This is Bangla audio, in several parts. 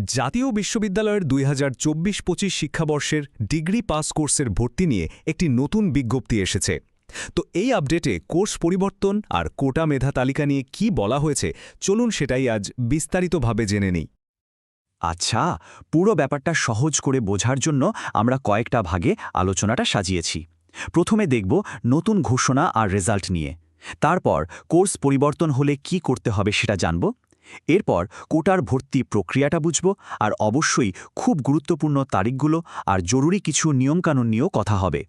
জাতীয় বিশ্ববিদ্যালয়ের দুই হাজার চব্বিশ পঁচিশ শিক্ষাবর্ষের ডিগ্রি পাস কোর্সের ভর্তি নিয়ে একটি নতুন বিজ্ঞপ্তি এসেছে। তো এই আপডেটে কোর্স পরিবর্তন আর কোটা মেধা তালিকা নিয়ে কি বলা হয়েছে, চলুন সেটাই আজ বিস্তারিতভাবে জেনে নিই। আচ্ছা পুরো ব্যাপারটা সহজ করে বোঝার জন্য আমরা কয়েকটা ভাগে আলোচনাটা সাজিয়েছি। প্রথমে দেখব নতুন ঘোষণা আর রেজাল্ট নিয়ে। তারপর কোর্স পরিবর্তন হলে কি করতে হবে সেটা জানব। এরপর কোটার ভর্তি প্রক্রিয়াটা বুঝব আর অবশ্যই খুব গুরুত্বপূর্ণ তারিখগুলো আর জরুরি কিছু নিয়মকানুন নিয়েও কথা হবে।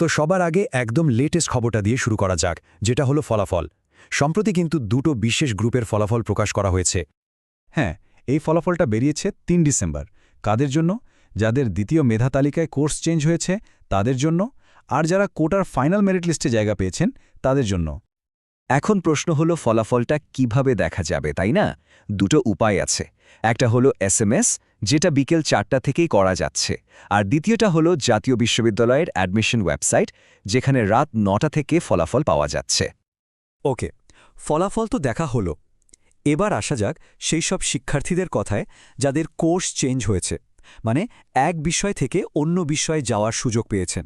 তো সবার আগে একদম লেটেস্ট খবরটা দিয়ে শুরু করা যাক, যেটা হলো ফলাফল। সম্প্রতি কিন্তু দুটো বিশেষ গ্রুপের ফলাফল প্রকাশ করা হয়েছে। হ্যাঁ এই ফলাফলটা বেরিয়েছে তিন ডিসেম্বর। কাদের জন্য? যাদের দ্বিতীয় মেধা তালিকায় কোর্স চেঞ্জ হয়েছে, তাদের জন্য। আর যারা কোটার ফাইনাল মেরিট লিস্টে জায়গা পেয়েছেন, তাদের জন্য। এখন প্রশ্ন হলো ফলাফলটা কীভাবে দেখা যাবে, তাই না? দুটো উপায় আছে। একটা হলো এসএমএস, যেটা বিকেল চারটা থেকেই করা যাচ্ছে। আর দ্বিতীয়টা হলো জাতীয় বিশ্ববিদ্যালয়ের অ্যাডমিশন ওয়েবসাইট, যেখানে রাত নটা থেকে ফলাফল পাওয়া যাচ্ছে। ওকে, ফলাফল তো দেখা হলো। এবার আসা যাক সেই সব শিক্ষার্থীদের কথায় যাদের কোর্স চেঞ্জ হয়েছে। মানে এক বিষয় থেকে অন্য বিষয়ে যাওয়ার সুযোগ পেয়েছেন।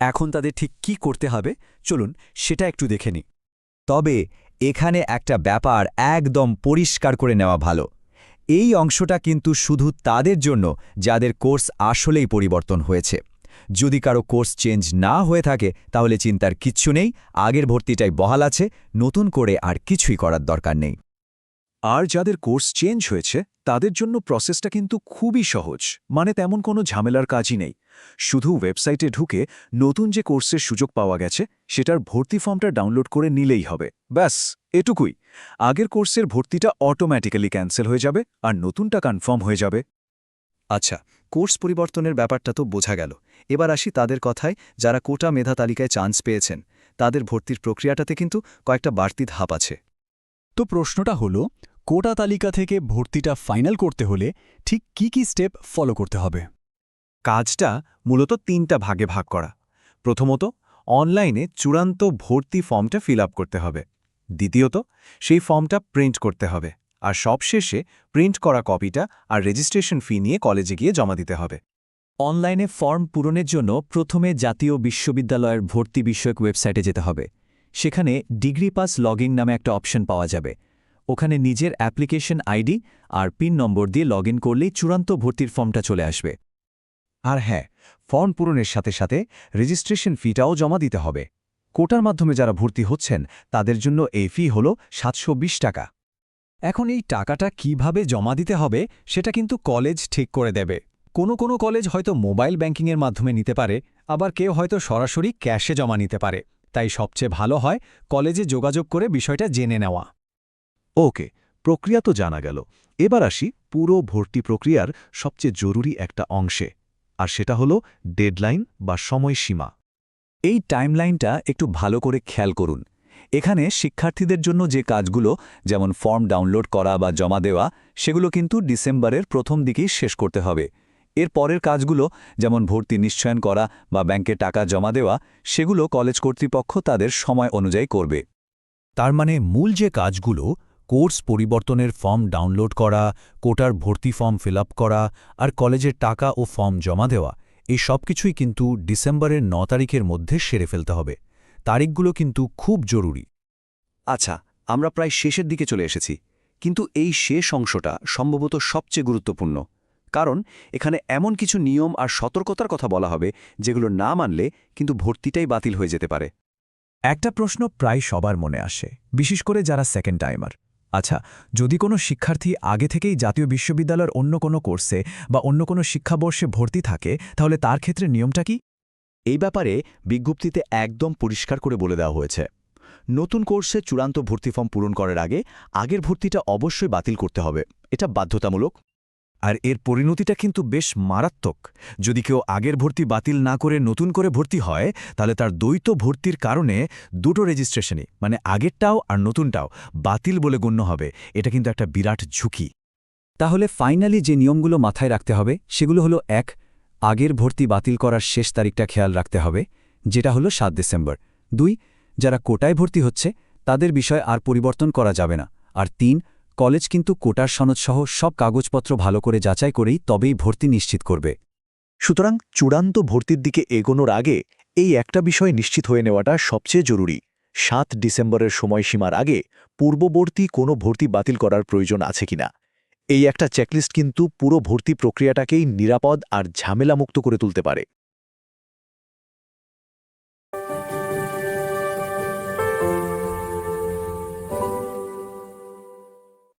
এখন তাদের ঠিক কি করতে হবে? চলুন সেটা একটু দেখে নিই। তবে এখানে একটা ব্যাপার একদম পরিষ্কার করে নেওয়া ভালো। এই অংশটা কিন্তু শুধু তাদের জন্য, যাদের কোর্স আসলেই পরিবর্তন হয়েছে। যদি কারও কোর্স চেঞ্জ না হয়ে থাকে, তাহলে চিন্তার কিচ্ছু নেই, আগের ভর্তিটাই বহাল আছে, নতুন করে আর কিছুই করার দরকার নেই। আর যাদের কোর্স চেঞ্জ হয়েছে, তাদের জন্য প্রসেসটা কিন্তু খুবই সহজ। মানে তেমন কোনো ঝামেলার কাজই নেই। শুধু ওয়েবসাইটে ঢুকে নতুন যে কোর্সের সুযোগ পাওয়া গেছে, সেটার ভর্তি ফর্মটা ডাউনলোড করে নিলেই হবে। ব্যাস, এটুকুই। আগের কোর্সের ভর্তিটা অটোম্যাটিক্যালি ক্যান্সেল হয়ে যাবে আর নতুনটা কনফার্ম হয়ে যাবে। আচ্ছা কোর্স পরিবর্তনের ব্যাপারটা তো বোঝা গেল। এবার আসি তাদের কথায়, যারা কোটা মেধা তালিকায় চান্স পেয়েছেন। তাদের ভর্তির প্রক্রিয়াটাতে কিন্তু কয়েকটা বাড়তি ধাপ আছে। তো প্রশ্নটা হলো কোটা তালিকা থেকে ভর্তিটা ফাইনাল করতে হলে ঠিক কি কি স্টেপ ফলো করতে হবে? কাজটা মূলত তিনটা ভাগে ভাগ করা। প্রথমত, অনলাইনে চূড়ান্ত ভর্তি ফর্মটা ফিল করতে হবে। দ্বিতীয়ত, সেই ফর্মটা প্রিন্ট করতে হবে। আর সবশেষে প্রিন্ট করা কপিটা আর রেজিস্ট্রেশন ফি নিয়ে কলেজে গিয়ে জমা দিতে হবে। অনলাইনে ফর্ম পূরণের জন্য প্রথমে জাতীয় বিশ্ববিদ্যালয়ের ভর্তি বিষয়ক ওয়েবসাইটে যেতে হবে। সেখানে ডিগ্রি পাস লগইন নামে একটা অপশন পাওয়া যাবে। ওখানে নিজের অ্যাপ্লিকেশন আইডি আর পিন নম্বর দিয়ে লগ ইন করলেই চূড়ান্ত ভর্তির ফর্মটা চলে আসবে। আর হ্যাঁ ফর্ম পূরণের সাথে সাথে রেজিস্ট্রেশন ফিটাও জমা দিতে হবে। কোটার মাধ্যমে যারা ভর্তি হচ্ছেন, তাদের জন্য এই ফি হল সাতশো বিশ টাকা। এখন এই টাকাটা কীভাবে জমা দিতে হবে, সেটা কিন্তু কলেজ ঠিক করে দেবে। কোনো কোনো কলেজ হয়তো মোবাইল ব্যাংকিংয়ের মাধ্যমে নিতে পারে, আবার কেউ হয়তো সরাসরি ক্যাশে জমা নিতে পারে। তাই সবচেয়ে ভালো হয় কলেজে যোগাযোগ করে বিষয়টা জেনে নেওয়া। ওকে, প্রক্রিয়া তো জানা গেল। এবার আসি পুরো ভর্তি প্রক্রিয়ার সবচেয়ে জরুরি একটা অংশে, আর সেটা হলো ডেডলাইন বা সময়সীমা। এই টাইমলাইনটা একটু ভালো করে খেয়াল করুন। এখানে শিক্ষার্থীদের জন্য যে কাজগুলো, যেমন ফর্ম ডাউনলোড করা বা জমা দেওয়া, সেগুলো কিন্তু ডিসেম্বরের প্রথম দিকেই শেষ করতে হবে। এর পরের কাজগুলো, যেমন ভর্তি নিশ্চয়ন করা বা ব্যাংকে টাকা জমা দেওয়া, সেগুলো কলেজ কর্তৃপক্ষ তাদের সময় অনুযায়ী করবে। তার মানে মূল যে কাজগুলো কোর্স পরিবর্তনের ফর্ম ডাউনলোড করা কোটার ভর্তি ফর্ম ফিল করা আর কলেজের টাকা ও ফর্ম জমা দেওয়া এই সব কিছুই কিন্তু ডিসেম্বরের ন তারিখের মধ্যে সেরে ফেলতে হবে। তারিখগুলো কিন্তু খুব জরুরি। আচ্ছা আমরা প্রায় শেষের দিকে চলে এসেছি কিন্তু এই শেষ অংশটা সম্ভবত সবচেয়ে গুরুত্বপূর্ণ কারণ এখানে এমন কিছু নিয়ম আর সতর্কতার কথা বলা হবে যেগুলো না মানলে কিন্তু ভর্তিটাই বাতিল হয়ে যেতে পারে। একটা প্রশ্ন প্রায় সবার মনে আসে বিশেষ করে যারা সেকেন্ড টাইমার। আচ্ছা যদি কোনো শিক্ষার্থী আগে থেকেই জাতীয় বিশ্ববিদ্যালয়ের অন্য কোনো কোর্সে বা অন্য কোনো শিক্ষাবর্ষে ভর্তি থাকে, তাহলে তার ক্ষেত্রে নিয়মটা কি? এই ব্যাপারে বিজ্ঞপ্তিতে একদম পরিষ্কার করে বলে দেওয়া হয়েছে। নতুন কোর্সে চূড়ান্ত ভর্তি ফর্ম পূরণ করার আগে আগের ভর্তিটা অবশ্যই বাতিল করতে হবে। এটা বাধ্যতামূলক। আর এর পরিণতিটা কিন্তু বেশ মারাত্মক। যদি কেউ আগের ভর্তি বাতিল না করে নতুন করে ভর্তি হয়, তাহলে তার দ্বৈত ভর্তির কারণে দুটো রেজিস্ট্রেশনই মানে আগেরটাও আর নতুনটাও বাতিল বলে গণ্য হবে। এটা কিন্তু একটা বিরাট ঝুঁকি। তাহলে ফাইনালি যে নিয়মগুলো মাথায় রাখতে হবে, সেগুলো হলো এক, আগের ভর্তি বাতিল করার শেষ তারিখটা খেয়াল রাখতে হবে, যেটা হলো সাত ডিসেম্বর। দুই, যারা কোটায় ভর্তি হচ্ছে, তাদের বিষয় আর পরিবর্তন করা যাবে না। আর তিন কলেজ কিন্তু কোটার সনদসহ সব কাগজপত্র ভালো করে যাচাই করেই তবেই ভর্তি নিশ্চিত করবে। সুতরাং চূড়ান্ত ভর্তির দিকে এগোনোর আগে এই একটা বিষয় নিশ্চিত হয়ে নেওয়াটা সবচেয়ে জরুরি। সাত ডিসেম্বরের সময়সীমার আগে পূর্ববর্তী কোনো ভর্তি বাতিল করার প্রয়োজন আছে কিনা? এই একটা চেকলিস্ট কিন্তু পুরো ভর্তি প্রক্রিয়াটাকেই নিরাপদ আর ঝামেলামুক্ত করে তুলতে পারে।